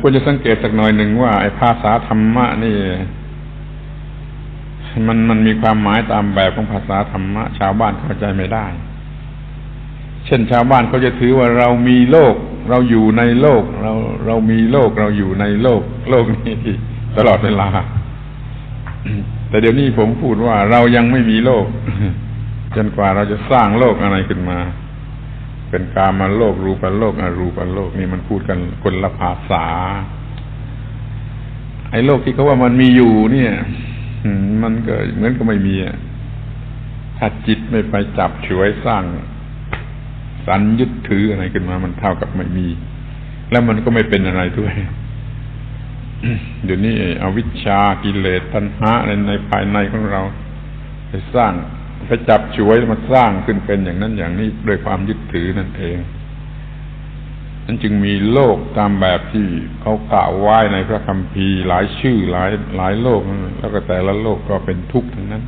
ควรจะสังเกตสักหน่อยหนึ่งว่าไอ้ภาษาธรรมะนี่ มันมันมีความหมายตามแบบของภาษาธรรมะ ชาวบ้านเข้าใจไม่ได้ เช่นชาวบ้านเขาจะถือว่าเรามีโลก เราอยู่ในโลก เราเรามีโลกเราอยู่ในโลก โลกนี้ตลอดเวลา แต่เดี๋ยวนี้ผมพูดว่าเรายังไม่มีโลก จนกว่าเราจะสร้างโลกอะไรขึ้นมา เป็นกามาโลกรูปโลกอรูปโลกนี่มันพูดกันคนละภาษา ไอ้โลกที่เขาว่ามันมีอยู่ เนี่ยมันก็เหมือนก็ไม่มีถ้าจิตไม่ไปจับฉวยสร้างสันยึดถืออะไรขึ้นมา มันเท่ากับไม่มี แล้วมันก็ไม่เป็นอะไรด้วยเดี๋ยวนี้อวิชชากิเลสตัณหาในในภายในของเรา ไปสร้าง ไปจับฉวยมาสร้างขึ้นเป็นอย่างนั้นอย่างนี้ด้วยความยึดถือนั่นเองนั้นจึงมีโลกตามแบบที่เขากล่าวไว้ในพระคัมภีร์หลายชื่อหลายหลายโลก แล้วก็แต่ละโลกก็เป็นทุกข์ทั้งนั้น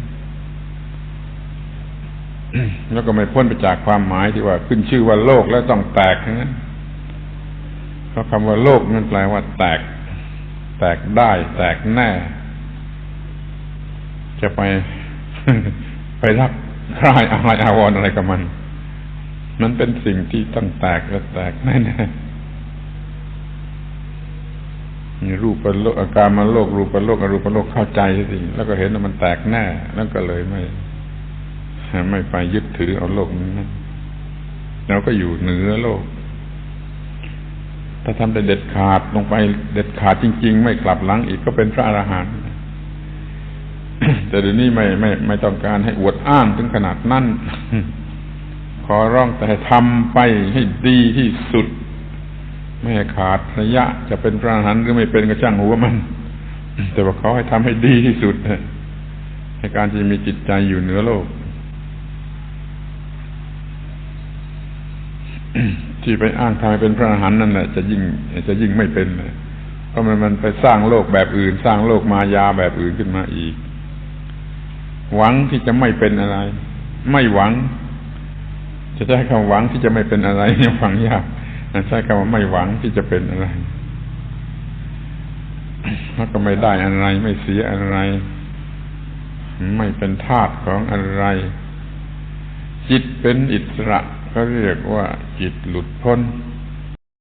แล้วก็ไม่พ้นไปจากความหมายที่ว่า ขึ้นชื่อว่าโลกแล้วต้องแตกทั้งนั้นเพราะคำว่าโลกนั่นแปลว่า แตก แตกได้ แตกแน่ จะไป ไปรักใครอะไรอาวรอะไรกับมัน มันเป็นสิ่งที่ต้องแตกและแตกแน่แน่รูปเป็นโลกอาการมาโลกรูปเป็นโลกอรูปเป็นโลกเข้าใจสิแล้วก็เห็นว่ามันแตกแน่ แล้วก็เลยไม่ไม่ไปยึดถือเอาโลกนั้นเราก็อยู่เหนือโลก ถ้าทำได้เด็ดขาดลงไปเด็ดขาดจริง ๆ ไม่กลับหลังอีกก็เป็นพระอรหันต์ แต่เดี๋ยวนี้ไม่ไม่ไม่ต้องการให้อวดอ้างถึงขนาดนั้นขอร้องแต่ทำไปให้ดีที่สุด ไม่ขาดระยะ จะเป็นพระอรหันต์หรือไม่เป็นก็ช่างหัวมัน แต่ว่าเขาให้ทำให้ดีที่สุดในการที่มีจิตใจอยู่เหนือโลก ที่ไปอ้างทายเป็นพระอรหันต์นั่นแหละจะยิ่งจะยิ่งไม่เป็นเลยเพราะมันมันไปสร้างโลกแบบอื่น สร้างโลกมายาแบบอื่นขึ้นมาอีก หวังที่จะไม่เป็นอะไร ไม่หวัง จะใช้คำหวังที่จะไม่เป็นอะไรนี่ฟังยากใช้คำว่าไม่หวังที่จะเป็นอะไรแล้วก็ไม่ได้อะไร ไม่เสียอะไร ไม่เป็นทาสของอะไร จิตเป็นอิสระเขาเรียกว่าจิตหลุดพ้น